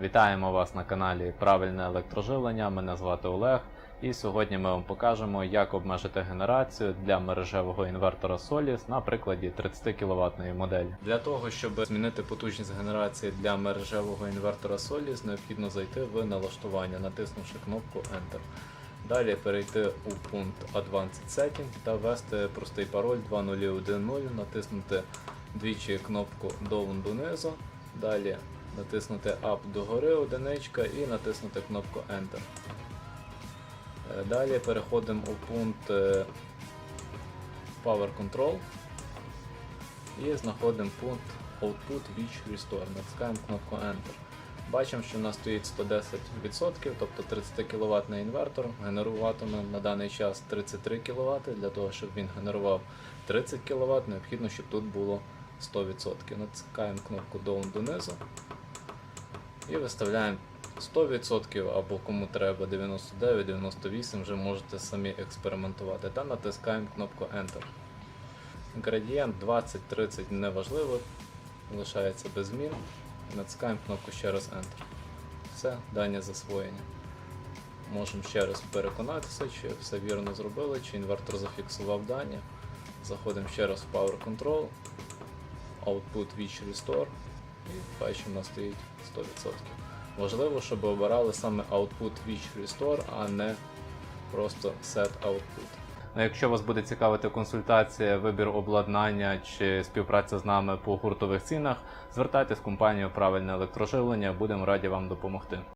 Вітаємо вас на каналі Правильне електроживлення. Мене звати Олег. І сьогодні ми вам покажемо, як обмежити генерацію для мережевого інвертора Solis на прикладі 30 кВт моделі. Для того, щоб змінити потужність генерації для мережевого інвертора Solis, необхідно зайти в налаштування, натиснувши кнопку Enter. Далі перейти у пункт Advanced Setting та ввести простий пароль 2010, натиснути двічі кнопку Down донизу, далі натиснути Up догори одиничка і натиснути кнопку Enter. Е, Далі переходимо у пункт е, Power Control і знаходимо пункт Output Reach Restore. Натискаємо кнопку Enter. Бачимо, що у нас стоїть 110%, тобто 30 кВт інвертор генеруватиме на даний час 33 кВт. Для того, щоб він генерував 30 кВт, необхідно, щоб тут було 100%. Натискаємо кнопку Down донизу і виставляємо 100% або кому треба 99-98, вже можете самі експериментувати. Та натискаємо кнопку Enter. Градієнт 20-30 неважливо, лишається без змін. Натискаємо кнопку ще раз Enter. Все, дані засвоєні. Можемо ще раз переконатися, чи все вірно зробили, чи інвертор зафіксував дані. Заходимо ще раз в Power Control, Output Reach Restore і бачимо, стоїть 100%. Важливо, щоб обирали саме Output Reach Restore, а не просто Set Output. Ну, якщо вас буде цікавити консультація, вибір обладнання чи співпраця з нами по гуртових цінах, звертайтесь в компанію Правильне електроживлення, будемо раді вам допомогти.